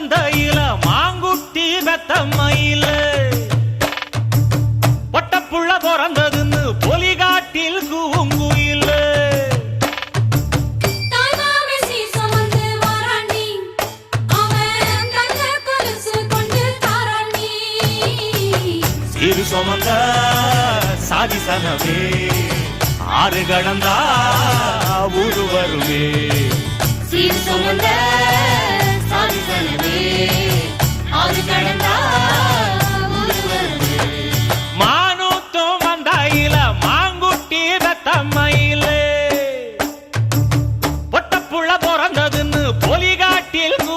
மந்தையில மாங்குட்டி பெத்தம்மையில பொட்டப்புள்ள பிறந்ததுன்னு பொலிகாட்டில் கூங்குயில சிறு சுமந்த சாதி சனவே ஆறு கடந்தா ஊரு வருவே சீர் சுமந்த பெத்தம்மையில போலி பிறந்ததுன்னு